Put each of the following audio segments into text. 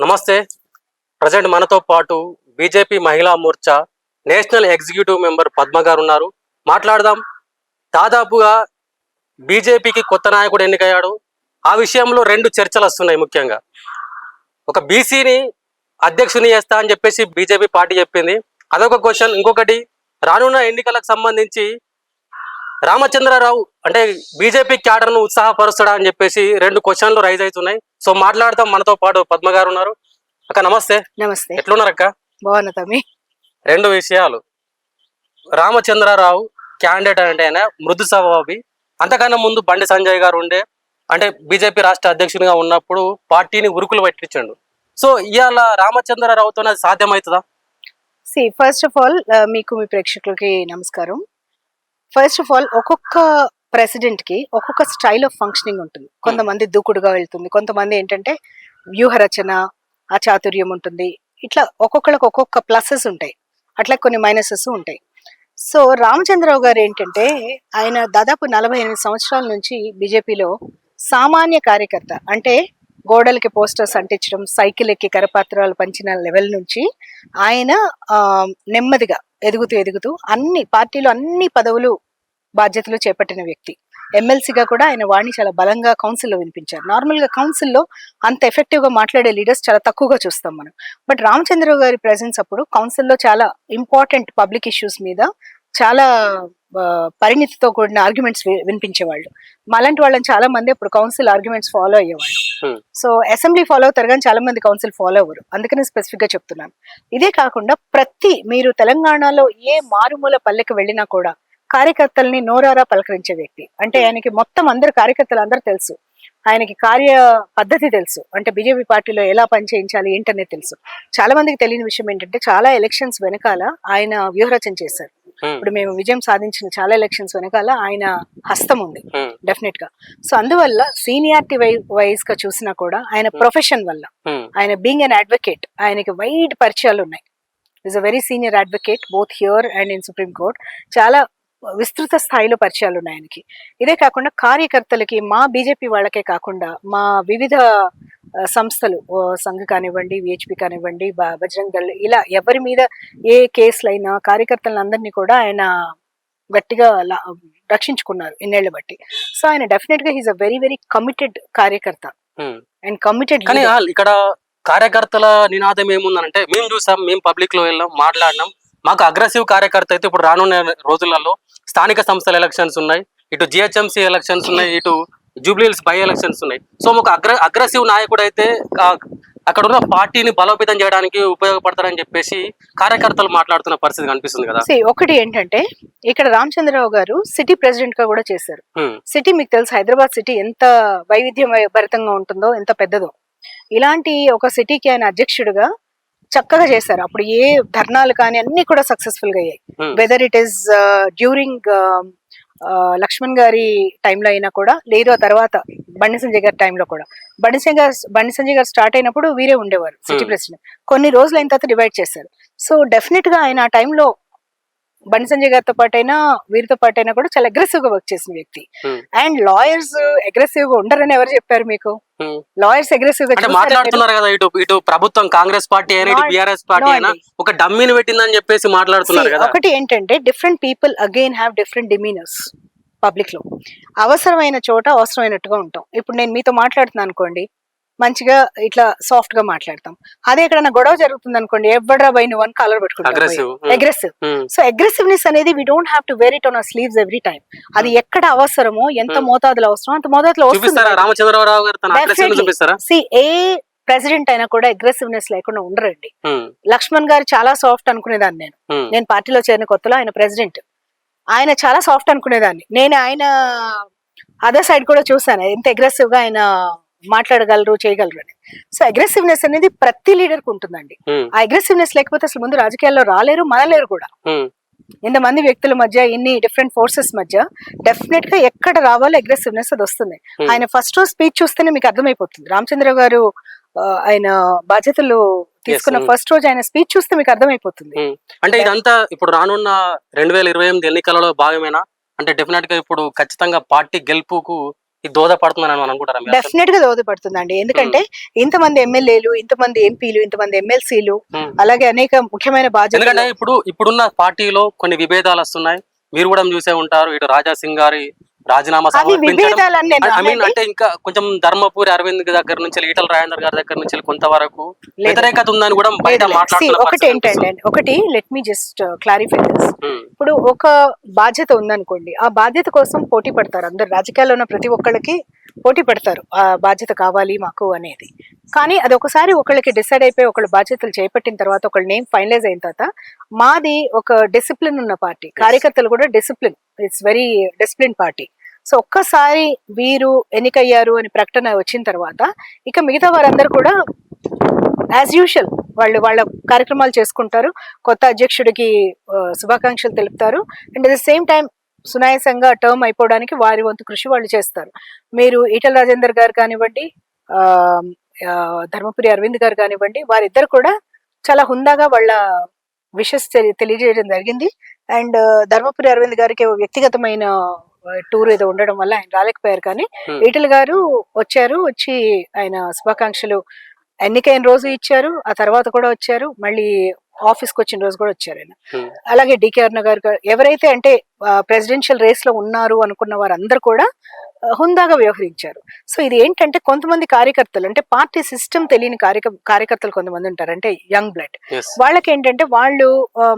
నమస్తే. ప్రజెంట్ మనతో పాటు BJP Mahila Morcha national executive member Padma గారు ఉన్నారు మాట్లాడదాం. దాదాపుగా బీజేపీకి కొత్త నాయకుడు ఎన్నికయ్యాడు. ఆ విషయంలో రెండు చర్చలు వస్తున్నాయి ముఖ్యంగా. ఒక బీసీని అధ్యక్షుని చేస్తా అని చెప్పేసి బీజేపీ పార్టీ చెప్పింది. అదొక క్వశ్చన్. ఇంకొకటి రానున్న ఎన్నికలకు సంబంధించి రామచంద్రరావు అంటే బీజేపీ క్యాడర్ను ఉత్సాహపరుస్తాడా అని చెప్పేసి రెండు క్వశ్చన్లు రైజ్ అవుతున్నాయి. సో మాట్లాడతాం మనతో పాటు పద్మ గారు ఉన్నారు. అక్క నమస్తే. నమస్తే. ఎట్లున్నారు అక్క బాగున్నా తమ్మి. రెండు విషయాలు. రామచంద్రరావు క్యాండిడేట్ అంటే ఆయన మృదు స్వభావి. అంతకన్నా ముందు బండి సంజయ్ గారు ఉండే. అంటే బీజేపీ రాష్ట్ర అధ్యక్షునిగా ఉన్నప్పుడు పార్టీని ఉరుకులు పట్టించండు. సో ఇవాళ రామచంద్రరావుతో అది సాధ్యమవుతుందా? సి ఫస్ట్ ఆఫ్ ఆల్ మీకు మీ ప్రేక్షకులకి నమస్కారం. ఫస్ట్ ఆఫ్ ఆల్ ఒక్కొక్క ప్రెసిడెంట్కి ఒక్కొక్క స్టైల్ ఆఫ్ ఫంక్షనింగ్ ఉంటుంది. కొంతమంది దూకుడుగా వెళ్తుంది కొంతమంది ఏంటంటే వ్యూహ రచన ఆ చాతుర్యం ఉంటుంది. ఇట్లా ఒక్కొక్కరికి ఒక్కొక్క ప్లసెస్ ఉంటాయి. అట్లా కొన్ని మైనసెస్ ఉంటాయి. సో రామచంద్రరావు గారు ఏంటంటే ఆయన దాదాపు నలభై ఎనిమిది సంవత్సరాల నుంచి బీజేపీలో సామాన్య కార్యకర్త. అంటే గోడలకి పోస్టర్స్ అంటించడం సైకిల్ ఎక్కి కరపత్రాలు పంచిన లెవెల్ నుంచి ఆయన నెమ్మదిగా ఎదుగుతూ ఎదుగుతూ అన్ని పార్టీలో అన్ని పదవులు బాధ్యతలు చేపట్టిన వ్యక్తి. ఎమ్మెల్సీగా కూడా ఆయన వాణి చాలా బలంగా కౌన్సిల్లో వినిపించారు. నార్మల్గా కౌన్సిల్లో అంత ఎఫెక్టివ్గా మాట్లాడే లీడర్స్ చాలా తక్కువగా చూస్తాం మనం. బట్ రామచంద్రరావు గారి ప్రెసెన్స్ అప్పుడు కౌన్సిల్లో చాలా ఇంపార్టెంట్ పబ్లిక్ ఇష్యూస్ మీద చాలా పరిణితితో కూడిన ఆర్గ్యుమెంట్స్ వినిపించేవాళ్ళు. మాలాంటి వాళ్ళని చాలా మంది అప్పుడు కౌన్సిల్ ఆర్గ్యుమెంట్స్ ఫాలో అయ్యేవాళ్ళు. సో అసెంబ్లీ ఫాలో అవుతారు కానీ చాలా మంది కౌన్సిల్ ఫాలో అవ్వరు. అందుకని స్పెసిఫిక్గా చెప్తున్నాను. ఇదే కాకుండా ప్రతి మీరు తెలంగాణలో ఏ మారుమూల పల్లెకి వెళ్ళినా కూడా కార్యకర్తల్ని నోరారా పలకరించే వ్యక్తి. అంటే ఆయనకి మొత్తం అందరు కార్యకర్తలు అందరూ తెలుసు. ఆయనకి కార్య పద్ధతి తెలుసు. అంటే బీజేపీ పార్టీలో ఎలా పనిచేయించాలి ఏంటనేది తెలుసు. చాలా మందికి తెలియని విషయం ఏంటంటే చాలా ఎలక్షన్స్ వెనకాల ఆయన వ్యూహరచన చేశారు. హ్మ్, ఇప్పుడు మేము విజయం సాధించిన చాలా ఎలక్షన్స్ వెనకాల ఆయన హస్తం ఉంది. డెఫినెట్గా. సో అందువల్ల సీనియారిటీ వైజ్గా చూసినా కూడా ఆయన Hmm. ప్రొఫెషన్ వల్ల. ఆయన బీయింగ్ అన్ అడ్వకేట్. ఆయనకి వైడ్ పరిచయాలు ఉన్నాయి. Is a very senior advocate both here and in supreme court చాలా విస్తృత స్థాయిలో పరిచయాలు ఉన్నాయి ఆయనకి. ఇదే కాకుండా కార్యకర్తలకి మా బీజేపీ వాళ్ళకే కాకుండా మా వివిధ సంస్థలు సంఘ్ కానివ్వండి విహెచ్పి కానివ్వండి బజరంగ్ దళ్ ఇలా ఎవరి మీద ఏ కేసులైనా కార్యకర్తలందరినీ కూడా ఆయన గట్టిగా రక్షించుకున్నారు ఇన్నేళ్ళ బట్టి. సో ఆయన డెఫినెట్గా he's a very very committed కార్యకర్త. అండ్ కమిటెడ్ కానీ ఇక్కడ కార్యకర్తల నినాదం ఏముందనంటే మేము చూసాం మేము పబ్లిక్లో వెళ్ళాం మాట్లాడినాం. మాకు అగ్రెసివ్ కార్యకర్త అయితే ఇప్పుడు రానున్న రోజులలో స్థానిక సంస్థల ఎలక్షన్స్ ఉన్నాయి. ఇటు జిహెచ్ఎంసీ ఎలక్షన్స్ ఉన్నాయి. ఇటు జూబ్లీహిల్స్ బై ఎలక్షన్స్ ఉన్నాయి. సో మాకు అగ్ర అగ్రెసివ్ నాయకుడు అయితే అక్కడ ఉన్న పార్టీని బలోపేతం చేయడానికి ఉపయోగపడతారని చెప్పేసి కార్యకర్తలు మాట్లాడుతున్న పరిస్థితి కనిపిస్తుంది కదా. ఒకటి ఏంటంటే ఇక్కడ రామచంద్రరావు గారు సిటీ ప్రెసిడెంట్గా కూడా చేశారు. సిటీ మీకు తెలుసు హైదరాబాద్ సిటీ ఎంత వైవిధ్యం భరితంగా ఉంటుందో ఎంత పెద్దదో. ఇలాంటి ఒక సిటీకి ఆయన అధ్యక్షుడిగా చక్కగా చేశారు. అప్పుడు ఏ ధర్నాలు కానీ అన్ని కూడా సక్సెస్ఫుల్గా అయ్యాయి. Whether it is during Lakshman గారి టైంలో అయినా కూడా లేదు ఆ తర్వాత బండి సంజయ్ గారి టైంలో కూడా. బండి సంజయ్ గారు బండి సంజయ్ గారు స్టార్ట్ అయినప్పుడు వీరే ఉండేవారు సిటీ Hmm. ప్రెసిడెంట్ కొన్ని రోజులు అయిన తర్వాత డివైడ్ చేశారు. సో డెఫినెట్గా ఆయన ఆ టైంలో బండి సంజయ్ గారితో పాటు అయినా వీరితో పాటు అయినా కూడా చాలా అగ్రెసివ్గా వర్క్ చేసిన వ్యక్తి. అండ్ లాయర్స్ అగ్రెసివ్గా ఉండరని ఎవరు చెప్పారు మీకు. లాయర్స్ అగ్రెసివ్గా? మాట్లాడుతున్నారు కదా ఇటు ఇటు ప్రభుత్వం కాంగ్రెస్ పార్టీ అయినా ఇటు బీఆర్ఎస్ పార్టీ అయినా. ఒక డమ్మీని పెట్టిందని చెప్పేసి మాట్లాడుతున్నారు కదా ఒకటి ఏంటంటే different people again have different demeanours పబ్లిక్లో అవసరమైన చోట అవసరమైనట్టుగా ఉంటాం ఇప్పుడు నేను మీతో మాట్లాడుతున్నాను అనుకోండి మంచిగా ఇట్లా సాఫ్ట్గా మాట్లాడతాం. అదే ఎక్కడైనా గొడవ జరుగుతుంది అనుకోండి ఎవడ్రా బై నువ్వు అని కాలర్ పెట్టుకుంటాం అగ్రెసివ్. సో అగ్రెసివ్నెస్ అనేది we don't have to wear it on sleeves every time అది ఎక్కడ అవసరమో ఎంత Hmm. మోతాదులో అవసరమో అంత మోతాదులో వస్తుంది. ఏ ప్రెసిడెంట్ అయినా కూడా అగ్రెసివ్నెస్ లేకుండా ఉండరండి. హ్మ్, లక్ష్మణ్ గారు చాలా సాఫ్ట్ అనుకునేదాన్ని నేను. నేను పార్టీలో చేరిన కొత్తలో ఆయన ప్రెసిడెంట్ ఆయన చాలా సాఫ్ట్ అనుకునేదాన్ని. నేను ఆయన అదర్ సైడ్ కూడా చూసాను ఎంత అగ్రెసివ్గా ఆయన మాట్లాడగలరు చేయగలరు అని. సో అగ్రెసివ్నెస్ అనేది ప్రతి లీడర్కు ఉంటుందండి ఆ అగ్రెసివ్నెస్ లేకపోతే అసలు ముందు రాజకీయాల్లో రాలేరు మనలేరు కూడా. ఇంతమంది వ్యక్తుల మధ్య ఇన్ని డిఫరెంట్ ఫోర్సెస్ మధ్య డెఫినెట్గా ఎక్కడ రావాలో అగ్రెసివ్నెస్ అది వస్తుంది. ఆయన ఫస్ట్ రోజు స్పీచ్ చూస్తేనే మీకు అర్థమైపోతుంది. రామచంద్ర గారు ఆయన బాధ్యతలు తీసుకున్న. ఫస్ట్ రోజు ఆయన స్పీచ్ చూస్తే మీకు అర్థమైపోతుంది. అంటే ఇదంతా ఇప్పుడు రానున్న రెండు వేల ఇరవై ఎనిమిది ఎన్నికలలో భాగమేనా? అంటే డెఫినెట్గా ఇప్పుడు ఖచ్చితంగా పార్టీ గెలుపుకు ఇది దోహదపడుతుందని అని అనుకుంటారా? డెఫినెట్గా దోహదపడుతుందండి ఎందుకంటే ఇంతమంది ఎమ్మెల్యేలు ఇంతమంది ఎంపీలు ఇంతమంది ఎమ్మెల్సీలు. అలాగే అనేక ముఖ్యమైన బాధ్యతలు ఇప్పుడు ఇప్పుడున్న పార్టీలో కొన్ని విభేదాలు వస్తున్నాయి మీరు కూడా చూసే ఉంటారు ఇటు రాజా సింగ్ గారి రాజీనామా సమర్పించడం. అంటే ఇంకా కొంచెం ధర్మపురి అరవింద్ దగ్గర నుంచి ఈటల రాజేందర్ గారి దగ్గర నుంచి కొంతవరకు. వ్యతిరేకత ఉందని కూడా బయట ఒకటి ఏంటంటే ఒకటి let me just clarify this ఇప్పుడు ఒక బాధ్యత ఉందనుకోండి ఆ బాధ్యత కోసం పోటీ పడతారు. అందరు రాజకీయాల్లో ఉన్న ప్రతి ఒక్కళ్ళకి పోటీ పడతారు ఆ బాధ్యత కావాలి మాకు అనేది. కానీ అది ఒకసారి ఒకళ్ళకి డిసైడ్ అయిపోయి ఒకళ్ళు బాధ్యతలు చేపట్టిన తర్వాత ఒకళ్ళ నేమ్ ఫైనలైజ్ అయిన తర్వాత మాది ఒక డిసిప్లిన్ ఉన్న పార్టీ. కార్యకర్తలు కూడా discipline it's very discipline party so ఒక్కసారి వీరు ఎన్నికయ్యారు అని ప్రకటన వచ్చిన తర్వాత ఇక మిగతా వారందరూ కూడా యాజ్ యూజువల్ వాళ్ళు వాళ్ళ కార్యక్రమాలు చేసుకుంటారు. కొత్త అధ్యక్షుడికి శుభాకాంక్షలు తెలుపుతారు. And at the same time సునాయాసంగా టర్మ్ అయిపోవడానికి వారి వంతు కృషి వాళ్ళు చేస్తారు. మీరు ఈటల రాజేందర్ గారు కానివ్వండి ధర్మపురి అరవింద్ గారు కానివ్వండి వారిద్దరు కూడా చాలా హుందాగా వాళ్ళ విషెస్ తెలియజేయడం జరిగింది. అండ్ ధర్మపురి అరవింద్ గారికి వ్యక్తిగతమైన టూర్ ఏదో ఉండడం వల్ల ఆయన రాలేకపోయారు. కానీ Hmm. ఈటల గారు వచ్చారు వచ్చి ఆయన శుభాకాంక్షలు ఎన్నికైన రోజు ఇచ్చారు ఆ తర్వాత కూడా వచ్చారు మళ్ళీ ఆఫీస్కి వచ్చిన రోజు కూడా వచ్చారు ఆయన. ఉమ్, అలాగే డికే అరుణ గారు ఎవరైతే అంటే ప్రెసిడెన్షియల్ రేస్లో ఉన్నారు అనుకున్న వారందరూ కూడా హుందాగా వ్యవహరించారు. సో ఇది ఏంటంటే కొంతమంది కార్యకర్తలు అంటే పార్టీ సిస్టమ్ తెలియని కార్యక కార్యకర్తలు కొంతమంది ఉంటారు. అంటే యంగ్ బ్లడ్. వాళ్ళకి ఏంటంటే వాళ్ళు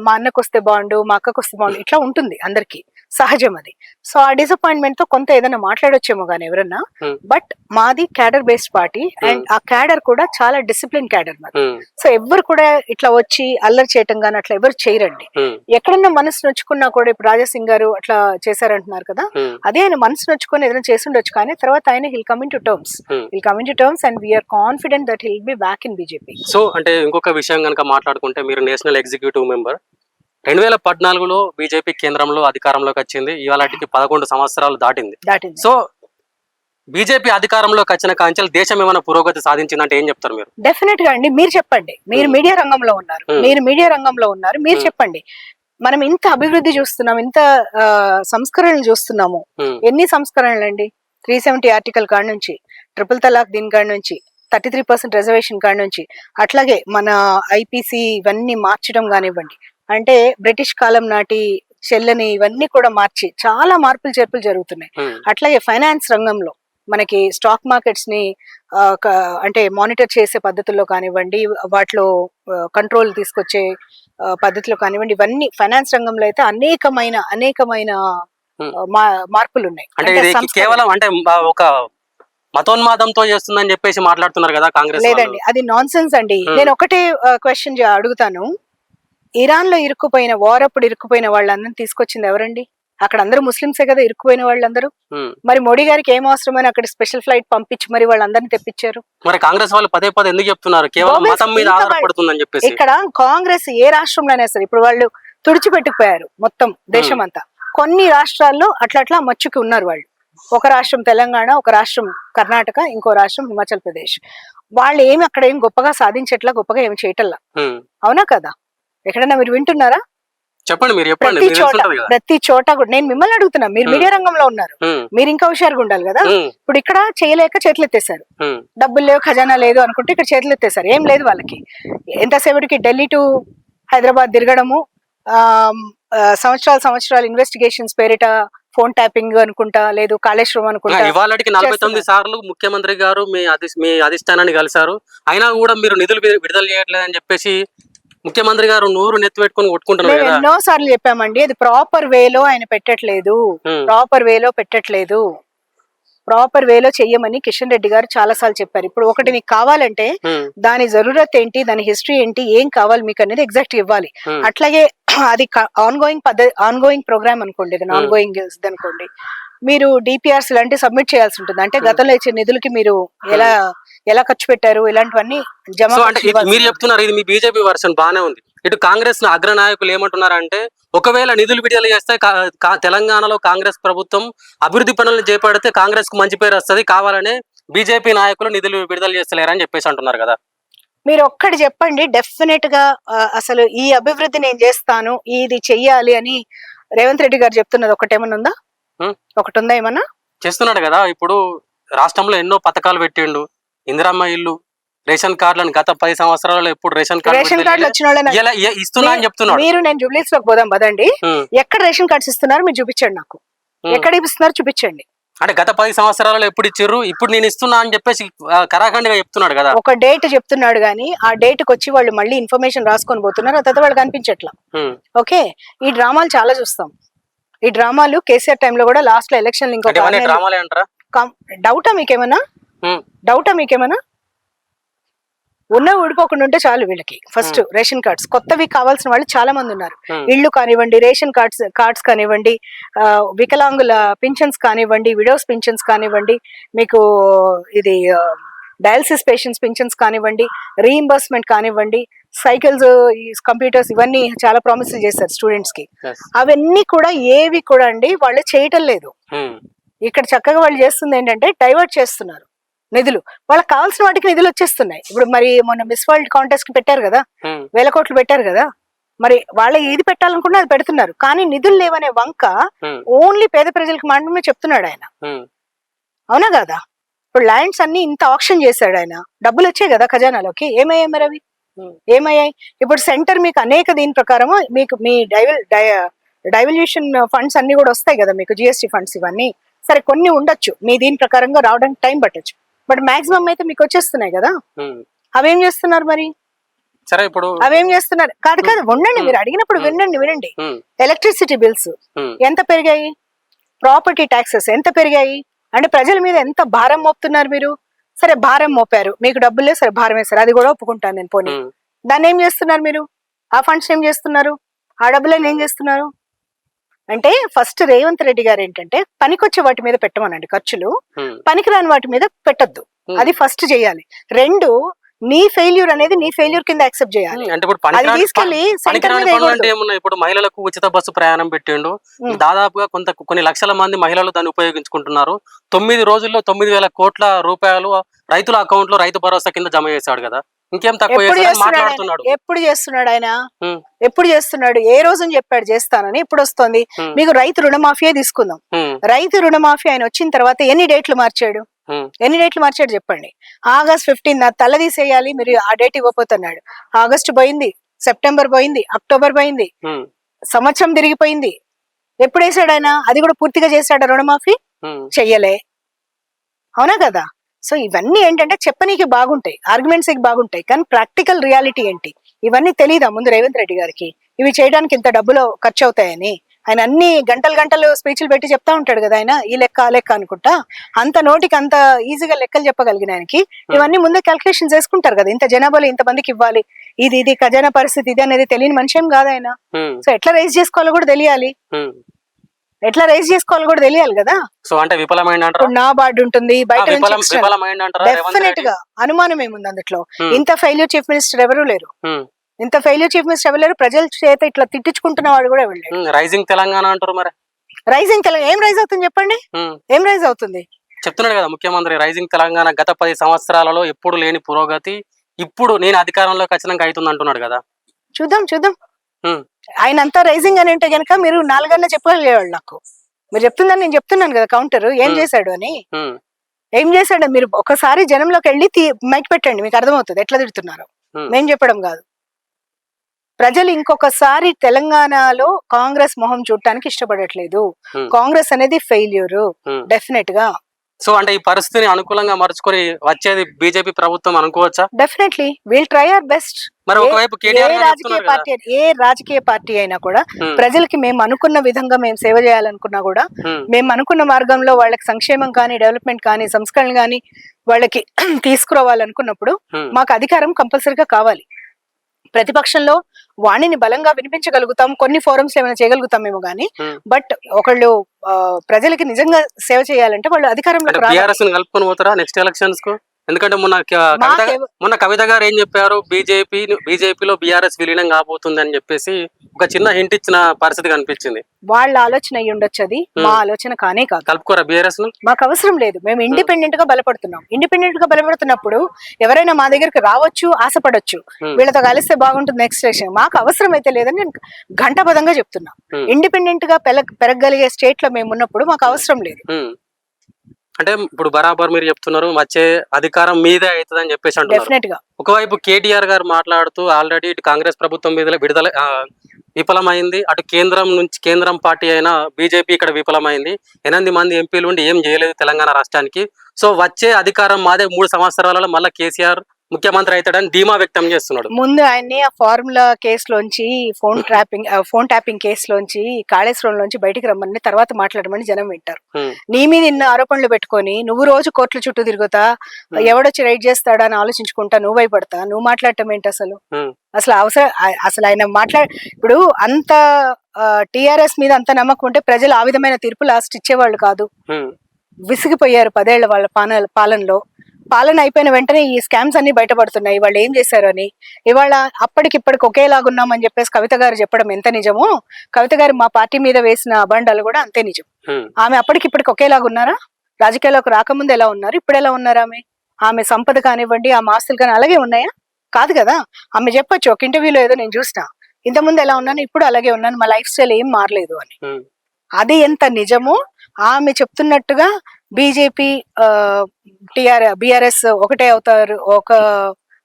మా అన్నకు వస్తే బాగుండు మా అక్కకు వస్తే బాగుండు ఇట్లా ఉంటుంది అందరికి. సహజం అది సో ఆ డిసప్పాయింట్మెంట్తో కొంత ఏదైనా మాట్లాడొచ్చేమో కానీ ఎవరన్నా. Hmm. బట్ మాది క్యాడర్ బేస్డ్ పార్టీ అండ్ ఆ క్యాడర్ కూడా చాలా డిసిప్లిన్ క్యాడర్ మాది. సో ఎవ్వరు కూడా ఇట్లా వచ్చి అల్లరి చేయటం కానీ అట్లా ఎవరు చేయరండి. ఉమ్, ఎక్కడన్నా మనసు నొచ్చుకున్నా కూడా ఇప్పుడు రాజాసింగ్ గారు అట్లా చేశారంటున్నారు కదా. అదే ఆయన మనసు నొచ్చుకొని ఏదైనా చేస్తుండొచ్చు కానీ తర్వాత ఆయన he'll coming to terms Hmm. He'll coming to terms and we're confident that he'll be back in BJP so అంటే ఇంకొక విషయం కనుక మాట్లాడుకుంటే మీరు నేషనల్ ఎగ్జిక్యూటివ్ మెంబర్ రెండు వేల పద్నాలుగులో బీజేపీ కేంద్రంలో అధికారంలోకి వచ్చింది. ఇవాళకి పదకొండు సంవత్సరాలు దాటింది. సో బీజేపీ అధికారంలోకి వచ్చిన కాంచెలు దేశం ఏమైనా పురోగతి సాధించిందంటే ఏం చెప్తారు మీరు? డెఫినెట్గా అండి. మీరు చెప్పండి. మీరు Hmm. మీడియా రంగంలో ఉన్నారు. Hmm. మీరు మీడియా రంగంలో ఉన్నారు. మీరు Hmm. చెప్పండి. మనం ఇంత అభివృద్ధి చూస్తున్నాం ఇంత సంస్కరణలు చూస్తున్నాము. ఉమ్, ఎన్ని సంస్కరణలు అండి త్రీ సెవెంటీ ఆర్టికల్ కాడ నుంచి ట్రిపుల్ తలాక్ దీని కాడ నుంచి థర్టీ త్రీ పర్సెంట్ రిజర్వేషన్ కాడ నుంచి అట్లాగే మన ఐపీసీ ఇవన్నీ మార్చడం కానివ్వండి అంటే బ్రిటిష్ కాలం నాటి చెల్లని ఇవన్నీ కూడా మార్చి చాలా మార్పులు చేర్పులు జరుగుతున్నాయి. అట్లాగే ఫైనాన్స్ రంగంలో మనకి స్టాక్ మార్కెట్స్ని అంటే మానిటర్ చేసే పద్ధతుల్లో కానివ్వండి వాటిలో కంట్రోల్ తీసుకొచ్చే పద్ధతిలో కానివ్వండి ఇవన్నీ ఫైనాన్స్ రంగంలో అయితే అనేకమైన అనేకమైన మార్పులు ఉన్నాయి అంటే కేవలం అంటే ఒక మతోన్మాదంతో చేస్తుందని చెప్పేసి మాట్లాడుతున్నారు కదా కాంగ్రెస్. లేదండి అది నాన్ సెన్స్ అండి. నేను ఒకటే క్వశ్చన్ అడుగుతాను. ఇరాన్లో ఇరుక్కుపోయిన వార్ అప్పుడు ఇరుక్కుపోయిన వాళ్ళందరినీ తీసుకొచ్చింది ఎవరండి? అక్కడ అందరూ ముస్లింసే కదా ఇరుక్కుపోయిన వాళ్ళందరూ? మరి మోడీ గారికి ఏం అవసరమని అక్కడ స్పెషల్ ఫ్లైట్ పంపించి మరి వాళ్ళందరినీ తెప్పించారు? మరి కాంగ్రెస్ వాళ్ళు పదే పదే ఎందుకు చెప్తున్నారు? కేవలం Congress మతం మీద ఇంకా వాళ్ళు- ఆధారపడుతుందని చెప్పేసి. ఇక్కడ కాంగ్రెస్ ఏ రాష్ట్రంలోనే సరే ఇప్పుడు వాళ్ళు తుడిచిపెట్టుకుపోయారు మొత్తం దేశం అంతా. కొన్ని రాష్ట్రాల్లో అట్లా అట్లా మచ్చుకి ఉన్నారు వాళ్ళు. ఒక రాష్ట్రం తెలంగాణ ఒక రాష్ట్రం కర్ణాటక ఇంకో రాష్ట్రం హిమాచల్ ప్రదేశ్. వాళ్ళు ఏమి అక్కడ ఏం గొప్పగా సాధించట్లా గొప్పగా ఏమి చేయటల్లా. అవునా కదా? ఎక్కడన్నా మీరు వింటున్నారా? చెప్పండి మీరు చెప్పండి ప్రతి చోట ప్రతి చోట కూడా నేను మిమ్మల్ని అడుగుతున్నా మీరు. మీడియా రంగంలో ఉన్నారు. మీరు ఇంకా హుషారుగా ఉండాలి కదా? ఇప్పుడు ఇక్కడ చేయలేక చేతులు ఎత్తేసారు డబ్బులు లేవు ఖజానా లేదు అనుకుంటే ఇక్కడ చేతులు ఎత్తేసారు ఏం లేదు వాళ్ళకి. ఎంతసేపటికి ఢిల్లీ టు హైదరాబాద్ తిరగడము సంవత్సరాలు సంవత్సరాలు ఇన్వెస్టిగేషన్స్ పేరిట ఫోన్ ట్యాపింగ్ అనుకుంటా లేదు కాళేశ్వరం అనుకుంటా. ఇవాళకి నలభై తొమ్మిది సార్లు ముఖ్యమంత్రి గారు మీ అధి మీ అధిష్టానాన్ని కలిశారు. అయినా కూడా మీరు నిధులు విడుదల చేయట్లేదని చెప్పేసి ముఖ్యమంత్రి గారు నూరు నెత్తి పెట్టుకొని కొట్టుకుంటున్నారు మేము ఎన్నో సార్లు చెప్పామండి అది ప్రాపర్ వేలో ఆయన పెట్టట్లేదు. ప్రాపర్ వేలో పెట్టట్లేదు. ప్రాపర్ వేలో చెయ్యమని కిషన్ రెడ్డి గారు చాలా సార్లు చెప్పారు. ఇప్పుడు ఒకటి మీకు కావాలంటే దాని జరూరత్ ఏంటి దాని హిస్టరీ ఏంటి ఏం కావాలి మీకు అనేది ఎగ్జాక్ట్ ఇవ్వాలి. అట్లాగే అది ఆన్ గోయింగ్ పద్ధతి ఆన్ గోయింగ్ ప్రోగ్రామ్ అనుకోండి ఆన్. గోయింగ్ అనుకోండి. మీరు డిపిఆర్స్ ఇలాంటివి సబ్మిట్ చేయాల్సి ఉంటుంది అంటే. గతంలో ఇచ్చే నిధులకి మీరు ఎలా ఎలా ఖర్చు పెట్టారు ఇలాంటివన్నీ జమ అంటే మీరు చెప్తున్నారు ఇది మీ బీజేపీ వర్షన్ బానే ఉంది ఇటు కాంగ్రెస్ అగ్ర నాయకులు ఏమంటున్నారంటే ఒకవేళ నిధులు విడుదల చేస్తే తెలంగాణలో కాంగ్రెస్ ప్రభుత్వం అభివృద్ధి పనులను చేపడితే కాంగ్రెస్కు మంచి పేరు వస్తుంది కావాలని బీజేపీ నాయకులు నిధులు విడుదల చేస్తలేరని చెప్పేసి అంటున్నారు కదా మీరు ఒక్కటి చెప్పండి డెఫినెట్గా అసలు ఈ అభివృద్ధి నేను చేస్తాను ఇది చెయ్యాలి అని రేవంత్ రెడ్డి గారు చెప్తున్నది ఒకటేమన్నా ఉందా. ఒకటి ఉందా ఏమన్నా? చేస్తున్నాడు కదా ఇప్పుడు రాష్ట్రంలో ఎన్నో పథకాలు పెట్టిండు. ఇందిరమ్మ ఇల్లు రేషన్ కార్డులను గత పది సంవత్సరాలలో ఎప్పుడు రేషన్ రేషన్ కార్డులు కార్డు వచ్చిన ఇస్తున్నా అని చెప్తున్నాడు. మీరు నేను జూబ్లీస్లోకి పోదాం పదండి. ఎక్కడ రేషన్ కార్డ్స్ ఇస్తున్నారు మీరు చూపించండి నాకు. ఎక్కడ ఇస్తున్నారు చూపించండి. అంటే గత పది సంవత్సరాలలో ఎప్పుడు ఇచ్చిర్రు ఇప్పుడు నేను ఇస్తున్నా అని చెప్పేసి కరాఖండిగా చెప్తున్నాడు కదా. ఒక డేట్ చెప్తున్నాడు కానీ ఆ డేట్కి వచ్చి వాళ్ళు మళ్ళీ ఇన్ఫర్మేషన్ రాసుకొని పోతున్నారు ఆ తర్వాత వాళ్ళు కనిపించట్లా. ఓకే? ఈ డ్రామాలు చాలా చూస్తాం. ఈ డ్రామాలు కేసీఆర్ టైంలో కూడా లాస్ట్లో ఎలక్షన్ అంటారా డౌటా మీకేమన్నా? డౌటా మీకేమన్నా? ఉన్న ఊడిపోకుండా ఉంటే చాలు వీళ్ళకి. First ration cards. కొత్తవి కావాల్సిన వాళ్ళు చాలా మంది ఉన్నారు. ఇళ్ళు కానివ్వండి రేషన్ కార్డ్స్ కార్డ్స్ కానివ్వండి వికలాంగుల పింఛన్స్ కానివ్వండి విడోస్ పింఛన్స్ కానివ్వండి మీకు ఇది డయాలసిస్ పేషెంట్స్ పింఛన్స్ కానివ్వండి రీఇంబర్స్మెంట్ కానివ్వండి సైకిల్స్ కంప్యూటర్స్ ఇవన్నీ చాలా ప్రామిసులు చేశారు స్టూడెంట్స్కి. అవన్నీ కూడా ఏవి కూడా అండి వాళ్ళు చేయటం లేదు. ఉమ్, ఇక్కడ చక్కగా వాళ్ళు చేస్తుంది ఏంటంటే డైవర్ట్ చేస్తున్నారు నిధులు. వాళ్ళకి కావాల్సిన వాటికి నిధులు వచ్చేస్తున్నాయి. ఇప్పుడు మరి మొన్న మిస్ వరల్డ్ కాంటెస్ట్కి పెట్టారు కదా? ఉమ్, వేల కోట్లు పెట్టారు కదా? మరి వాళ్ళ ఏది పెట్టాలనుకున్నా అది పెడుతున్నారు. కానీ నిధులు లేవనే వంక ఓన్లీ పేద ప్రజలకు మాత్రమే చెప్తున్నాడు ఆయన. అవునా కదా? ఇప్పుడు ల్యాండ్స్ అన్ని ఇంత ఆప్షన్ చేశాడు ఆయన. డబ్బులు వచ్చాయి కదా ఖజానాలోకి. ఏమయ్యాయి మరి అవి. ఏమయ్యాయి? ఇప్పుడు సెంటర్ మీకు అనేక దీని ప్రకారం మీకు మీ డైవల్ డైవల్యూషన్ ఫండ్స్ అన్ని కూడా వస్తాయి కదా మీకు జిఎస్టీ ఫండ్స్ ఇవన్నీ. సరే కొన్ని ఉండొచ్చు. మీ దీని ప్రకారంగా రావడానికి టైం పట్టొచ్చు. బట్ మాక్సిమం అయితే మీకు వచ్చేస్తున్నాయి కదా. అవేం చేస్తున్నారు మరి? సరే ఇప్పుడు అవేం చేస్తున్నారు? కాదు కాదు ఉండండి. మీరు అడిగినప్పుడు. వినండి వినండి. ఎలక్ట్రిసిటీ బిల్స్ ఎంత పెరిగాయి? ప్రాపర్టీ ట్యాక్సెస్ ఎంత పెరిగాయి? అంటే ప్రజల మీద ఎంత భారం మోపుతున్నారు మీరు? సరే భారం మోపారు. మీకు డబ్బులే సరే భారం వేశారు అది కూడా ఒప్పుకుంటాను నేను పోనీ. దాన్ని ఏం చేస్తున్నారు మీరు? ఆ ఫండ్స్ ఏం చేస్తున్నారు? ఆ డబ్బులను ఏం చేస్తున్నారు? అంటే ఫస్ట్ రేవంత్ రెడ్డి గారు ఏంటంటే పనికొచ్చే వాటి మీద పెట్టమనండి ఖర్చులు. పనికిరాని వాటి మీద పెట్టొద్దు. అది ఫస్ట్ చేయాలి. రెండు నీ ఫెయిల్యూర్ అనేది నీ ఫెయిల్యూర్ కింద యాక్సెప్ట్ చేయాలి. అంటే ఇప్పుడు తీసుకెళ్ళి ఇప్పుడు మహిళలకు ఉచిత బస్సు ప్రయాణం పెట్టిండు. దాదాపుగా కొంత కొన్ని లక్షల మంది మహిళలు దాన్ని ఉపయోగించుకుంటున్నారు. తొమ్మిది రోజుల్లో తొమ్మిది వేల కోట్ల రూపాయలు రైతుల అకౌంట్లో రైతు భరోసా కింద జమ చేశాడు కదా. ఇంకేం తక్కువ ఎప్పుడు చేస్తున్నాడు మాట్లాడుతున్నాడు. ఆయన? ఎప్పుడు చేస్తున్నాడు ఆయన? ఉమ్, ఎప్పుడు చేస్తున్నాడు? ఏ రోజుని చెప్పాడు చేస్తానని ఇప్పుడు వస్తుంది. మీకు రైతు రుణమాఫియా తీసుకుందాం. రైతు రుణమాఫీ ఆయన వచ్చిన తర్వాత ఎన్ని డేట్లు మార్చాడు? ఎన్ని డేట్లు మార్చాడు చెప్పండి. ఆగస్ట్ ఫిఫ్టీన్ తల తీసేయాలి మీరు ఆ డేట్ ఇవ్వబోతున్నాడు. ఆగస్ట్ పోయింది సెప్టెంబర్ పోయింది అక్టోబర్ పోయింది. ఉమ్, సంవత్సరం తిరిగిపోయింది. ఎప్పుడు వేసాడు ఆయన? అది కూడా పూర్తిగా చేశాడు రుణమాఫీ? ఉమ్, చెయ్యలే. అవునా కదా? సో ఇవన్నీ ఏంటంటే చెప్పనీకి బాగుంటాయి ఆర్గ్యుమెంట్స్ బాగుంటాయి కానీ ప్రాక్టికల్ రియాలిటీ ఏంటి? ఇవన్నీ తెలియదా ముందు రేవంత్ రెడ్డి గారికి? ఇవి చేయడానికి ఇంత డబ్బులు ఖర్చు అవుతాయని ఆయన అన్ని గంటలు గంటలు స్పీచ్లు పెట్టి చెప్తా ఉంటాడు కదా ఆయన ఈ లెక్క ఆ లెక్క అనుకుంటా. అంత నోటికి అంత ఈజీగా లెక్కలు చెప్పగలిగిన ఆయనకి. ఇవన్నీ ముందే క్యాల్కులేషన్ చేసుకుంటారు కదా ఇంత జనాభాలో ఇంత మందికి ఇవ్వాలి. ఇది ఇది ఖజానా పరిస్థితి ఇది అనేది తెలియని మనిషి ఏం కాదు ఆయన. ఉమ్, సో ఎట్లా రైజ్ చేసుకోవాలో కూడా తెలియాలి. ఉమ్. ఎట్లా రైజ్ చేసుకోవాలో కూడా తెలియాలి కదా. సో అంటే ఇప్పుడు నా బార్డు ఉంటుంది బయట డెఫినెట్గా అనుమానం ఏముంది అందులో Hmm. ఇంత ఫెయిల్యూర్ చీఫ్ మినిస్టర్ ఎవరు లేరు. ఇంత ఫెయిల్యూర్ చీఫ్ మినిస్టర్ ఎవరు ప్రజల చేత ఇట్లా తిట్టించుకుంటున్న వాడు కూడా రైజింగ్ తెలంగాణ అంటారు మరి. రైజింగ్ తెలంగాణ ఏం రైజ్ అవుతుంది చెప్పండి? ఏం రైజ్ అవుతుంది? చెప్తున్నాడు కదా ముఖ్యమంత్రి రైజింగ్ తెలంగాణ గత పది సంవత్సరాలలో ఎప్పుడు లేని పురోగతి ఇప్పుడు నేను అధికారంలోకి వచ్చినాక అవుతుంది అంటున్నాడు కదా. చూద్దాం చూద్దాం. ఆయన అంతా రైజింగ్ అని అంటే గనక మీరు నాలుగన్నా చెప్పగలిగేవాళ్ళు నాకు. మీరు చెప్తుందని నేను చెప్తున్నాను కదా కౌంటర్ ఏం. చేశాడు అని? ఏం చేశాడు? మీరు ఒకసారి జనంలోకి వెళ్ళి మైక్ పెట్టండి మీకు అర్థమవుతుంది. ఎట్లా తిడుతున్నారు. మేం చెప్పడం కాదు. ప్రజలు ఇంకొకసారి తెలంగాణలో కాంగ్రెస్ మొహం చూడటానికి ఇష్టపడట్లేదు. కాంగ్రెస్ అనేది ఫెయిల్యూర్. డెఫినెట్గా సో అంటే ఈ పరిస్థితిని అనుకూలంగా మరుచుకొని వచ్చేది బీజేపీ ప్రభుత్వం అనుకోవచ్చా? Definitely. Will try our best మరి ఏ- ఒకవైపు రాజకీయ పార్టీ ఏ రాజకీయ పార్టీ అయినా కూడా ప్రజలకి మేము అనుకున్న విధంగా మేము సేవ చేయాలనుకున్నా కూడా మేము అనుకున్న మార్గంలో వాళ్ళకి సంక్షేమం కానీ డెవలప్మెంట్ కానీ సంస్కరణ కానీ వాళ్ళకి తీసుకురావాలనుకున్నప్పుడు మాకు అధికారం కంపల్సరీగా కావాలి. ప్రతిపక్షంలో వాణిని బలంగా వినిపించగలుగుతాం. కొన్ని ఫోరమ్స్ ఏమైనా చేయగలుగుతామేమో కానీ ఉమ్. బట్ ఒకళ్ళు ప్రజలకి నిజంగా సేవ చేయాలంటే వాళ్ళు ని కలుపుకొని పోతారా నెక్స్ట్ ఎలక్షన్స్కు ఎందుకంటే మొన్న కవిత మొన్న కవిత గారు ఏం చెప్పారు? బీజేపీ బీజేపీలో బీఆర్ఎస్ విలీనం కాబోతుంది అని చెప్పేసి ఒక చిన్న హింట్ ఇచ్చిన పరిస్థితి కనిపించింది. వాళ్ళ ఆలోచన అయ్యి ఉండొచ్చు అది. మా ఆలోచన కానే కాదు. కలుపుకోరా బీఆర్ఎస్ మాకు అవసరం లేదు. మేము ఇండిపెండెంట్గా బలపడుతున్నాం. ఇండిపెండెంట్గా బలపడుతున్నప్పుడు ఎవరైనా మా దగ్గరికి రావచ్చు ఆశపడొచ్చు. వీళ్ళతో కలిస్తే బాగుంటుంది నెక్స్ట్ స్టేషన్ మాకు అవసరం అయితే లేదని నేను ఘంటాపదంగా చెప్తున్నా. ఇండిపెండెంట్గా పెరగ పెరగగలిగే స్టేట్లో మేము ఉన్నప్పుడు మాకు అవసరం లేదు. అంటే ఇప్పుడు బరాబర్ మీరు చెప్తున్నారు వచ్చే అధికారం మీదే అవుతుంది అని చెప్పేసి అంటున్నారు. ఒకవైపు కేటీఆర్ గారు మాట్లాడుతూ ఆల్రెడీ ఇటు కాంగ్రెస్ ప్రభుత్వం విడుదల విడుదల విఫలమైంది. అటు కేంద్రం నుంచి కేంద్రం పార్టీ అయిన బీజేపీ ఇక్కడ విఫలమైంది. ఎనిమిది మంది ఎంపీలు ఉండి ఏం చేయలేదు తెలంగాణ రాష్ట్రానికి. సో వచ్చే అధికారం మాదే మూడు సంవత్సరాలలో మళ్ళీ కేసీఆర్ ముఖ్యమంత్రి అవుతాడని ధీమా వ్యక్తం చేస్తున్నాడు ముందు ఆయన్ని ఆ ఫార్ములా కేసులోంచి ఫోన్ ట్రాపింగ్ ఫోన్ ట్యాపింగ్ కేసులోంచి కాళేశ్వరంలోంచి బయటికి రమ్మని తర్వాత మాట్లాడమని జనం వింటారు. నీ మీద ఇన్ని ఆరోపణలు పెట్టుకొని నువ్వు రోజు కోర్టుల చుట్టూ తిరుగుతా ఎవడొచ్చి రైడ్ చేస్తాడా అని ఆలోచించుకుంటా నువ్వు భయపడతా నువ్వు మాట్లాడటం ఏంటి అసలు. అసలు అవసరం అసలు ఆయన మాట్లా ఇప్పుడు అంత టిఆర్ఎస్ మీద అంత నమ్మకం ఉంటే ప్రజలు ఆ విధమైన తీర్పు లాస్ట్ ఇచ్చేవాళ్ళు కాదు. విసిగిపోయారు పదేళ్ళ వాళ్ళ పాలన పాలనలో పాలన అయిపోయిన వెంటనే ఈ స్కామ్స్ అన్ని బయటపడుతున్నాయి. వాళ్ళు ఏం చేశారు అని ఇవాళ అప్పటికిప్పటికి ఒకేలాగున్నామని చెప్పేసి కవిత గారు చెప్పడం ఎంత నిజమో కవిత గారు మా పార్టీ మీద వేసిన అబండాలు కూడా అంతే నిజం. ఆమె అప్పటికిప్పటికి ఒకేలాగున్నారా రాజకీయాల్లోకి రాకముందు ఎలా ఉన్నారు? ఇప్పుడు ఎలా ఉన్నారు ఆమె? ఆమె సంపద కానివ్వండి ఆ ఆస్తులు కానీ అలాగే ఉన్నాయా? కాదు కదా. ఆమె చెప్పొచ్చు ఒక ఇంటర్వ్యూలో ఏదో నేను చూసిన. ఇంతకుముందు ఎలా ఉన్నాను ఇప్పుడు అలాగే ఉన్నాను మా లైఫ్ స్టైల్ ఏం మారలేదు అని. అది ఎంత నిజమో ఆమె చెప్తున్నట్టుగా బీజేపీ టిఆర్ బిఆర్ఎస్ ఒకటే అవుతారు ఒక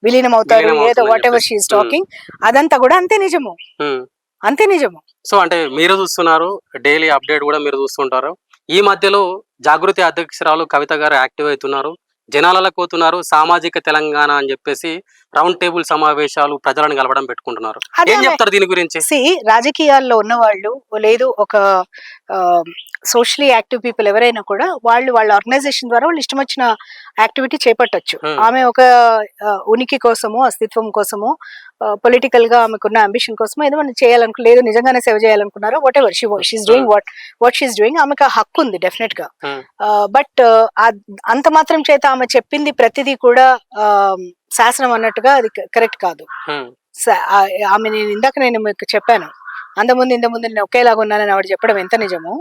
విలీనం అవుతారు ఏదో వాట్ ఎవర్. షీఈ్ టాకింగ్ అదంతా కూడా అంతే నిజము. హ్మ్. అంతే నిజము. సో అంటే మీరు చూస్తున్నారు డైలీ అప్డేట్ కూడా మీరు చూస్తుంటారు. ఈ మధ్యలో జాగృతి అధ్యక్షురాలు కవిత గారు యాక్టివ్ అవుతున్నారు. జనాలకు పోతున్నారు సామాజిక తెలంగాణ అని చెప్పేసి రౌండ్ టేబుల్ సమావేశాలు ప్రజలను కలవడం పెట్టుకుంటున్నారు. ఏం చెప్తారు దీని గురించి? రాజకీయాల్లో ఉన్న వాళ్ళు లేదు ఒక సోషలీ యాక్టివ్ పీపుల్ ఎవరైనా కూడా వాళ్ళు వాళ్ళ ఆర్గనైజేషన్ ద్వారా వాళ్ళు ఇష్టం వచ్చిన యాక్టివిటీ చేపట్టొచ్చు. ఆమె ఒక ఉనికి కోసము అస్తిత్వం కోసము పొలిటికల్గా ఆమెకున్న అంబిషన్ కోసము ఏదో మనం చేయాలనుకో లేదు నిజంగానే సేవ చేయాలనుకున్నారో whatever she she's doing what what she's doing ఆమెకు ఆ హక్కు ఉంది డెఫినెట్గా. బట్ అంత మాత్రం చేత ఆమె చెప్పింది ప్రతిదీ కూడా శాసనం అన్నట్టుగా అది కరెక్ట్ కాదు ఆమె నేను ఇందాక నేను మీకు చెప్పాను అంతకుముందు ఇంతకుముందు నేను ఒకేలాగా ఉన్నానని ఆవిడ చెప్పడం ఎంత నిజము.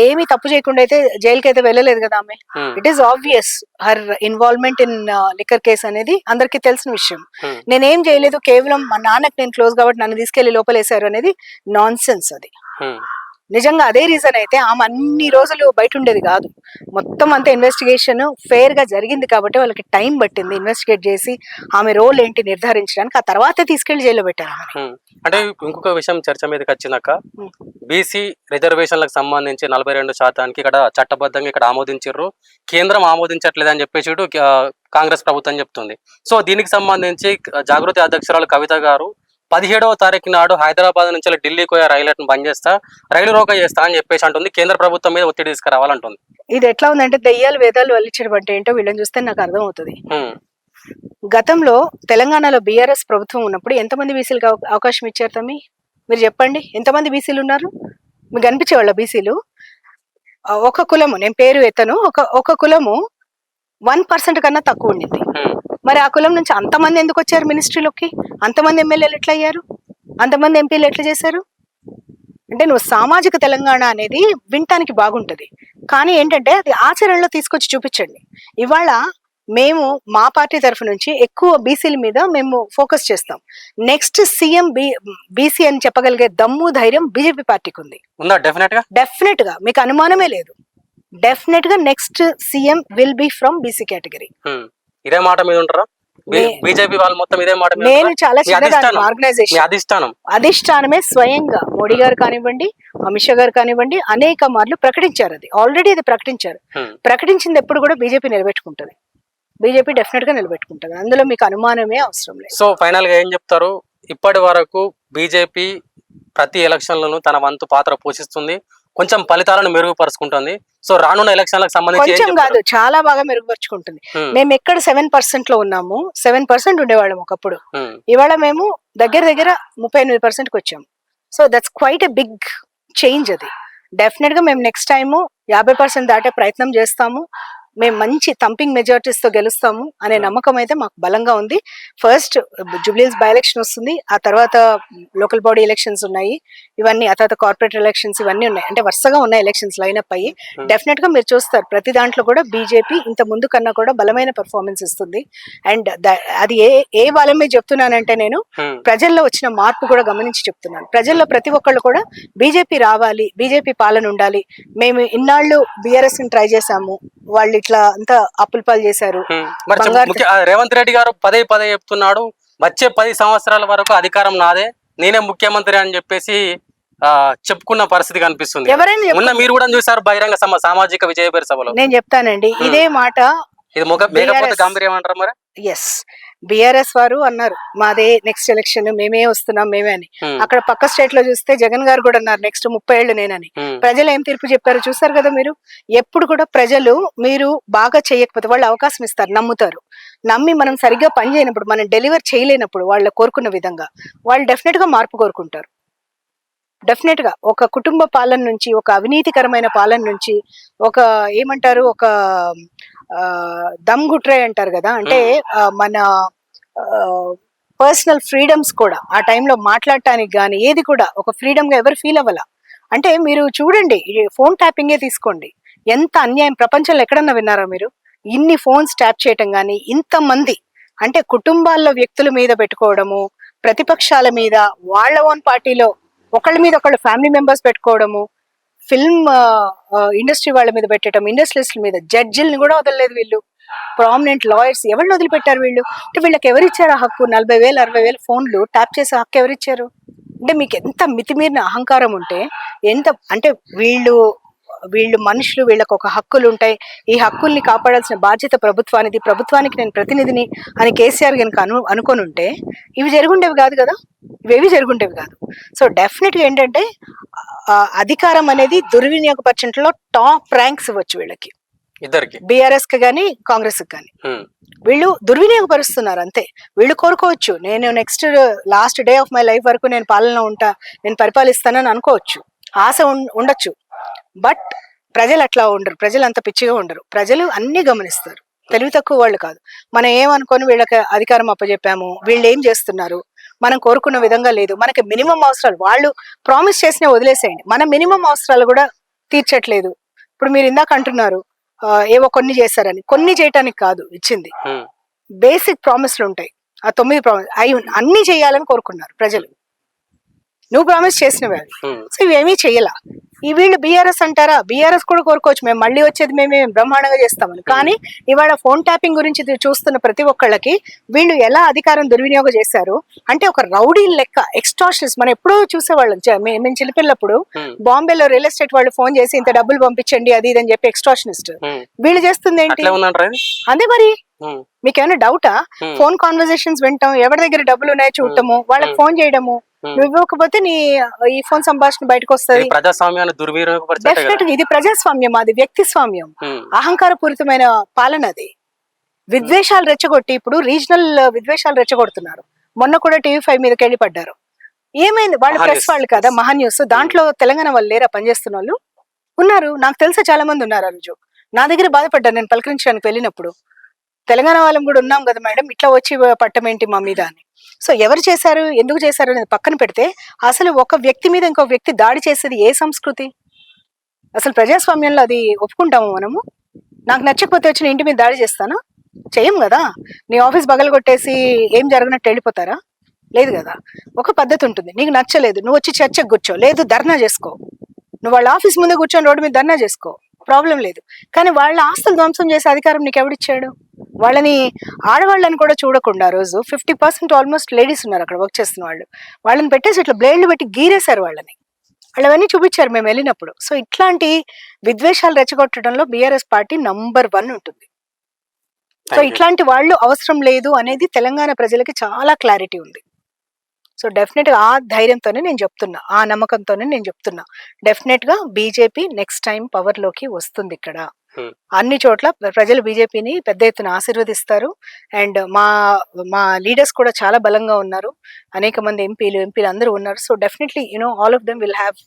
ఏమీ తప్పు చేయకుండా అయితే జైలుకి అయితే వెళ్ళలేదు కదా ఆమె. It is obvious her involvement in liquor case అనేది అందరికీ తెలిసిన విషయం. నేనేం చేయలేదు కేవలం మా నాన్నకి నేను క్లోజ్ కాబట్టి నన్ను తీసుకెళ్ళి లోపలేశారు అనేది నాన్ అది హ్మ్. నిజంగా అదే రీజన్ అయితే ఆమె అన్ని రోజులు బయట ఉండేది కాదు. మొత్తం అంతా ఇన్వెస్టిగేషన్ ఫెయిర్గా జరిగింది కాబట్టి వాళ్ళకి టైం పట్టింది ఇన్వెస్టిగేట్ చేసి ఆమె రోల్ ఏంటి నిర్ధారించడానికి ఆ తర్వాత తీసుకెళ్ళి జైల్లో పెట్టారు. అంటే ఇంకొక విషయం చర్చ మీదకి వచ్చినాక. బీసీ రిజర్వేషన్లకు సంబంధించి నలభై రెండు శాతానికి ఇక్కడ చట్టబద్ధంగా ఇక్కడ ఆమోదించారు కేంద్రం ఆమోదించట్లేదని చెప్పేసి కాంగ్రెస్ ప్రభుత్వం చెప్తుంది. సో దీనికి సంబంధించి జాగృతి అధ్యక్షురాలు కవిత గారు పదిహేడవ తారీఖు నాడు హైదరాబాద్ నుంచి ఢిల్లీకి పోయే రైళ్ళను బంద్ చేస్తా రైలు రోక చేస్తా అని చెప్పేసి అంటుంది. కేంద్ర ప్రభుత్వం మీద ఒత్తిడి తీసుకురావాలంటుంది. ఇది ఎట్లా ఉందంటే దెయ్యాలు వేదాలు వల్లించడం అంటే ఏంటో వీళ్ళని చూస్తే నాకు అర్థం అవుతుంది. గతంలో తెలంగాణలో బీఆర్ఎస్ ప్రభుత్వం ఉన్నప్పుడు ఎంతమంది బీసీలకు అవ- అవకాశం ఇచ్చారు తమ్మి? మీరు చెప్పండి ఎంతమంది బీసీలు ఉన్నారు? మీకు కనిపించేవాళ్ళ బీసీలు? ఒక కులము నేను పేరు ఎత్తను ఒక ఒక కులము వన్ పర్సెంట్ కన్నా తక్కువ ఉండింది. హ్మ్. మరి ఆ కులం నుంచి అంతమంది ఎందుకు వచ్చారు మినిస్ట్రీలోకి? అంతమంది ఎమ్మెల్యేలు ఎట్లా అయ్యారు? అంతమంది ఎంపీలు ఎట్లా చేశారు? అంటే నువ్వు సామాజిక తెలంగాణ అనేది వినటానికి బాగుంటది. కానీ ఏంటంటే అది ఆచరణలో తీసుకొచ్చి చూపించండి. ఇవాళ మేము మా పార్టీ తరఫు నుంచి ఎక్కువ బీసీల మీద మేము ఫోకస్ చేస్తాం. నెక్స్ట్ సీఎం బి బీసీ అని చెప్పగలిగే దమ్ము ధైర్యం బీజేపీ పార్టీకి ఉంది. డెఫినెట్గా మీకు అనుమానమే లేదు. డెఫినెట్గా next CM will be from BC category. ఇదే మాట మీద ఉంటారా? బీజేపీ వాళ్ళు మొత్తం ఇదే మాట నేను? చాలా ఆర్గనైజేషన్ అధిష్టానం. అధిష్టానమే స్వయంగా మోడీ గారు కానివ్వండి అమిత్ షా గారు కానివ్వండి అనేక మార్లు ప్రకటించారు అది. ఆల్రెడీ అది ప్రకటించారు. హ్మ్. ప్రకటించింది ఎప్పుడు కూడా బీజేపీ నిలబెట్టుకుంటది. బీజేపీ డెఫినెట్గా నిలబెట్టుకుంటది. అందులో మీకు అనుమానమే అవసరం లేదు. సో ఫైనల్గా ఏం చెప్తారు? ఇప్పటి వరకు బీజేపీ ప్రతి ఎలక్షన్లను తన వంతు పాత్ర పోషిస్తుంది. కొంచెం ఫలితాలను మెరుగుపరుచుకుంటుంది సో రానున్న ఎలక్షన్లకు సంబంధించి కొంచెం? కాదు చాలా బాగా మెరుగుపరుచుకుంటుంది. మేము ఎక్కడ సెవెన్ పర్సెంట్లో ఉన్నాము సెవెన్ పర్సెంట్ ఉండేవాళ్ళం ఒకప్పుడు. ఇవాళ మేము దగ్గర దగ్గర ముప్పై ఎనిమిది పర్సెంట్కి వచ్చాము so that's quite a big change అది డెఫినెట్గా మేము నెక్స్ట్ టైము యాభై పర్సెంట్ దాటే ప్రయత్నం చేస్తాము మేము మంచి థంపింగ్ మెజారిటీస్తో గెలుస్తాము అనే నమ్మకం అయితే మాకు బలంగా ఉంది. ఫస్ట్ జూబ్లీస్ బై ఎలక్షన్ వస్తుంది. ఆ తర్వాత లోకల్ బాడీ ఎలక్షన్స్ ఉన్నాయి. ఇవన్నీ ఆ తర్వాత కార్పొరేట్ ఎలక్షన్స్ ఇవన్నీ ఉన్నాయి. అంటే వరుసగా ఉన్నాయి ఎలక్షన్స్ లైనప్ అయ్యి Hmm. డెఫినెట్గా మీరు చూస్తారు. ప్రతి దాంట్లో కూడా బీజేపీ ఇంత ముందు కన్నా కూడా బలమైన పెర్ఫార్మెన్స్ ఇస్తుంది. అండ్ అది ఏ ఏ బలం మీద చెప్తున్నానంటే నేను హ్మ్. ప్రజల్లో వచ్చిన మార్పు కూడా గమనించి చెప్తున్నాను. ప్రజల్లో ప్రతి ఒక్కళ్ళు కూడా బీజేపీ రావాలి బీజేపీ పాలన ఉండాలి. మేము ఇన్నాళ్ళు బీఆర్ఎస్ని ట్రై చేశాము. వాళ్ళు ఇట్లా అంతా అప్పుల పాలు చేశారు. రేవంత్ రెడ్డి గారు పదే పదే చెప్తున్నాడు వచ్చే పది సంవత్సరాల వరకు అధికారం నాదే నేనే ముఖ్యమంత్రి అని చెప్పేసి చెప్పుకున్న పరిస్థితి కనిపిస్తుంది ఎవరైనా మీరు కూడా చూసారు బహిరంగ సమ- సామాజిక విజయపేర సభలో. నేను చెప్తానండి. ఇదే మాట ఇది మొగ మేకపోతే BRS. గంభీరం అంటారు మరి? ఎస్ బిఆర్ఎస్ వారు అన్నారు మాదే నెక్స్ట్ ఎలక్షన్ మేమే వస్తున్నాం మేమే అని. అక్కడ పక్క స్టేట్లో చూస్తే జగన్ గారు కూడా అన్నారు నెక్స్ట్ ముప్పై ఏళ్ళు నేనని. ప్రజలు ఏం తీర్పు చెప్పారు చూసారు కదా మీరు? ఎప్పుడు కూడా ప్రజలు మీరు బాగా చేయకపోతే వాళ్ళు అవకాశం ఇస్తారు నమ్ముతారు. నమ్మి మనం సరిగ్గా పని చేయనప్పుడు మనం డెలివర్ చేయలేనప్పుడు వాళ్ళు కోరుకున్న విధంగా వాళ్ళు డెఫినెట్గా మార్పు కోరుకుంటారు. డెఫినెట్గా ఒక కుటుంబ పాలన నుంచి ఒక అవినీతికరమైన పాలన నుంచి ఒక ఏమంటారు ఒక దమ్ గుట్రే అంటారు కదా అంటే మన పర్సనల్ ఫ్రీడమ్స్ కూడా ఆ టైంలో మాట్లాడటానికి కానీ ఏది కూడా ఒక ఫ్రీడమ్గా ఎవరు ఫీల్ అవ్వాల. అంటే మీరు చూడండి ఫోన్ ట్యాపింగే తీసుకోండి. ఎంత అన్యాయం ప్రపంచంలో ఎక్కడన్నా విన్నారా మీరు? ఇన్ని ఫోన్స్ ట్యాప్ చేయటం కానీ ఇంతమంది అంటే కుటుంబాల్లో వ్యక్తుల మీద పెట్టుకోవడము ప్రతిపక్షాల మీద వాళ్ళ ఓన్ పార్టీలో ఒకళ్ళ మీద ఒకళ్ళు ఫ్యామిలీ మెంబర్స్ పెట్టుకోవడము ఫిల్మ్ ఇండస్ట్రీ వాళ్ళ మీద పెట్టడం ఇండస్ట్రీస్ల మీద. జడ్జిల్ని కూడా వదలలేదు వీళ్ళు. ప్రామినెంట్ లాయర్స్ ఎవరిని వదిలిపెట్టారు వీళ్ళు? అంటే వీళ్ళకి ఎవరిచ్చారు ఆ హక్కు? నలభై వేలు అరవై వేలు ఫోన్లు ట్యాప్ చేసే హక్కు ఎవరిచ్చారు అంటే మీకు ఎంత మితిమీరిన అహంకారం ఉంటే ఎంత అంటే వీళ్ళు వీళ్ళు మనుషులు వీళ్ళకి ఒక హక్కులు ఉంటాయి ఈ హక్కుల్ని కాపాడాల్సిన బాధ్యత ప్రభుత్వానిది. ప్రభుత్వానికి నేను ప్రతినిధిని అని కేసీఆర్ కనుక అను అనుకొని ఉంటే ఇవి జరుగుండేవి కాదు కదా? ఇవేవి జరుగుండేవి కాదు. సో డెఫినెట్గా ఏంటంటే అధికారం అనేది దుర్వినియోగపరచడంలో టాప్ ర్యాంక్స్ ఇవ్వచ్చు వీళ్ళకి. ఇద్దరికి. బీఆర్ఎస్కి కానీ కాంగ్రెస్కి కానీ. వీళ్ళు దుర్వినియోగపరుస్తున్నారు అంతే. వీళ్ళు కోరుకోవచ్చు నేను next last day of my life వరకు నేను పాలన ఉంటా నేను పరిపాలిస్తానని అనుకోవచ్చు. ఆశ ఉండొచ్చు. బట్ ప్రజలు అట్లా ఉండరు. ప్రజలు అంత పిచ్చిగా ఉండరు. ప్రజలు అన్ని గమనిస్తారు. తెలివి తక్కువ వాళ్ళు కాదు. మనం ఏమనుకొని వీళ్ళకి అధికారం అప్పచెప్పాము వీళ్ళు ఏం చేస్తున్నారు? మనం కోరుకున్న విధంగా లేదు. మనకి మినిమం అవసరాలు. వాళ్ళు ప్రామిస్ చేసిన వదిలేసేయండి. మన మినిమం అవసరాలు కూడా తీర్చట్లేదు. ఇప్పుడు మీరు ఇందాక అంటున్నారు ఏవో కొన్ని చేశారని. కొన్ని చేయటానికి కాదు ఇచ్చింది. బేసిక్ ప్రామిస్లు ఉంటాయి. ఆ తొమ్మిది ప్రామిస్ అవి అన్ని చేయాలని కోరుకున్నారు ప్రజలు. నువ్వు ప్రామిస్ చేసినవి. సో ఇవేమీ చెయ్యాల ఈ వీళ్ళు బీఆర్ఎస్ అంటారా బీఆర్ఎస్ కూడా కోరుకోవచ్చు మేము మళ్ళీ వచ్చేది మేమే బ్రహ్మాండంగా చేస్తామని కానీ ఇవాళ ఫోన్ ట్యాపింగ్ గురించి చూస్తున్న ప్రతి ఒక్కళ్ళకి వీళ్ళు ఎలా అధికారం దుర్వినియోగం చేశారు అంటే ఒక రౌడీ లెక్క ఎక్స్ట్రాషన్స్ మనం ఎప్పుడూ చూసేవాళ్ళం మేము చిన్నపిల్లప్పుడు హ్మ్. బాంబేలో రియల్ ఎస్టేట్ వాళ్ళు ఫోన్ చేసి ఇంత డబ్బులు పంపించండి అది ఇది అని చెప్పి ఎక్స్ట్రాషనిస్ట్. వీళ్ళు చేస్తుంది ఏంటి? అదే మరి హ్మ్. మీకు ఏమైనా డౌటా. ఫోన్ కాన్వర్సేషన్స్ వింటాం ఎవరి దగ్గర డబ్బులు ఉన్నాయో చూడటము వాళ్ళకి. ఫోన్ చేయడము. నువ్వు ఇవ్వకపోతే నీ ఈ ఫోన్ సంభాషణ బయటకు వస్తుంది ఇది ప్రజాస్వామ్యాన్ని దుర్వినియోగపరిచే ఇది ప్రజాస్వామ్యం అది వ్యక్తి స్వామ్యం అహంకారపూరితమైన పాలన అది. విద్వేషాలు రెచ్చగొట్టి ఇప్పుడు రీజనల్ విద్వేషాలు రెచ్చగొడుతున్నారు. మొన్న కూడా టీవీ ఫైవ్ మీదకి వెళ్ళి పడ్డారు. ఏమైంది? వాళ్ళు ప్రెస్. వాళ్ళు కదా మహా న్యూస్. దాంట్లో తెలంగాణ వాళ్ళు లేరా పనిచేస్తున్న వాళ్ళు ఉన్నారు. నాకు తెలిసి చాలా మంది ఉన్నారు ఆ రోజు. నా దగ్గర బాధపడ్డాను నేను పలకరించడానికి వెళ్ళినప్పుడు. తెలంగాణ వాళ్ళం కూడా ఉన్నాం కదా మేడం ఇట్లా వచ్చి పట్టం ఏంటి మా మీద అని. సో ఎవరు చేశారు ఎందుకు చేశారు అనేది పక్కన పెడితే అసలు ఒక వ్యక్తి మీద ఇంకో వ్యక్తి దాడి చేసేది ఏ సంస్కృతి? అసలు ప్రజాస్వామ్యంలో అది ఒప్పుకుంటాము మనము? నాకు నచ్చకపోతే వచ్చిన ఇంటి మీద దాడి చేస్తానా? చేయం కదా. నీ ఆఫీస్ బగలు కొట్టేసి ఏం జరగనట్టు వెళ్ళిపోతారా? లేదు కదా. ఒక పద్ధతి ఉంటుంది. నీకు నచ్చలేదు నువ్వు వచ్చి చర్చకు కూర్చో. లేదు ధర్నా చేసుకో. నువ్వు వాళ్ళ ఆఫీస్ ముందే కూర్చొని రోడ్డు మీద ధర్నా చేసుకో. ప్రాబ్లం లేదు. కానీ వాళ్ళ ఆస్తులు ధ్వంసం చేసే అధికారం నీకు ఎవడిచ్చాడు? వాళ్ళని ఆడవాళ్ళని కూడా చూడకుండా రోజు ఫిఫ్టీ పర్సెంట్ ఆల్మోస్ట్ లేడీస్ ఉన్నారు అక్కడ వర్క్ చేస్తున్న వాళ్ళు. వాళ్ళని పెట్టేసి ఇట్లా బ్లేడ్లు పెట్టి గీరేశారు వాళ్ళని. వాళ్ళు అవన్నీ చూపించారు మేము వెళ్ళినప్పుడు. సో ఇట్లాంటి విద్వేషాలు రెచ్చగొట్టడంలో బీఆర్ఎస్ పార్టీ నంబర్ వన్ ఉంటుంది. సో ఇట్లాంటి వాళ్ళు అవసరం లేదు అనేది తెలంగాణ ప్రజలకి చాలా క్లారిటీ ఉంది. సో డెఫినెట్గా ఆ ధైర్యంతోనే నేను చెప్తున్నా ఆ నమ్మకంతోనే నేను చెప్తున్నా. డెఫినెట్గా బీజేపీ నెక్స్ట్ టైం పవర్లోకి వస్తుంది ఇక్కడ. అన్ని చోట్ల ప్రజలు బీజేపీని పెద్ద ఎత్తున ఆశీర్వదిస్తారు. అండ్ మా మా లీడర్స్ కూడా చాలా బలంగా ఉన్నారు. అనేక మంది ఎంపీలు ఎంపీలు అందరూ ఉన్నారు. So definitely you know all of them will have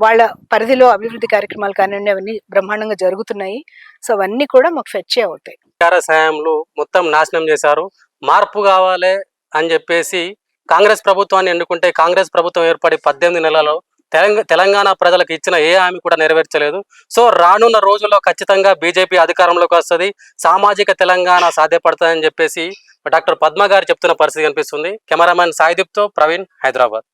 వాళ్ళ పరిధిలో అభివృద్ధి కార్యక్రమాలు కానివ్వండి అవన్నీ బ్రహ్మాండంగా జరుగుతున్నాయి. సో అవన్నీ కూడా మాకు ఫెచ్చే అవుతాయి. హయాంలో మొత్తం నాశనం చేశారు. మార్పు కావాలి అని చెప్పేసి కాంగ్రెస్ ప్రభుత్వాన్ని ఎన్నుకుంటే కాంగ్రెస్ ప్రభుత్వం ఏర్పడి పద్దెనిమిది నెలలో తెలంగాణ ప్రజలకు ఇచ్చిన ఏ హామీ కూడా నెరవేర్చలేదు. సో రానున్న రోజుల్లో ఖచ్చితంగా బీజేపీ అధికారంలోకి వస్తుంది. సామాజిక తెలంగాణ సాధ్యపడుతుందని చెప్పేసి డాక్టర్ పద్మ గారు చెప్తున్న పరిస్థితి కనిపిస్తుంది. కెమెరామెన్ సాయిదీప్తో ప్రవీణ్ హైదరాబాద్.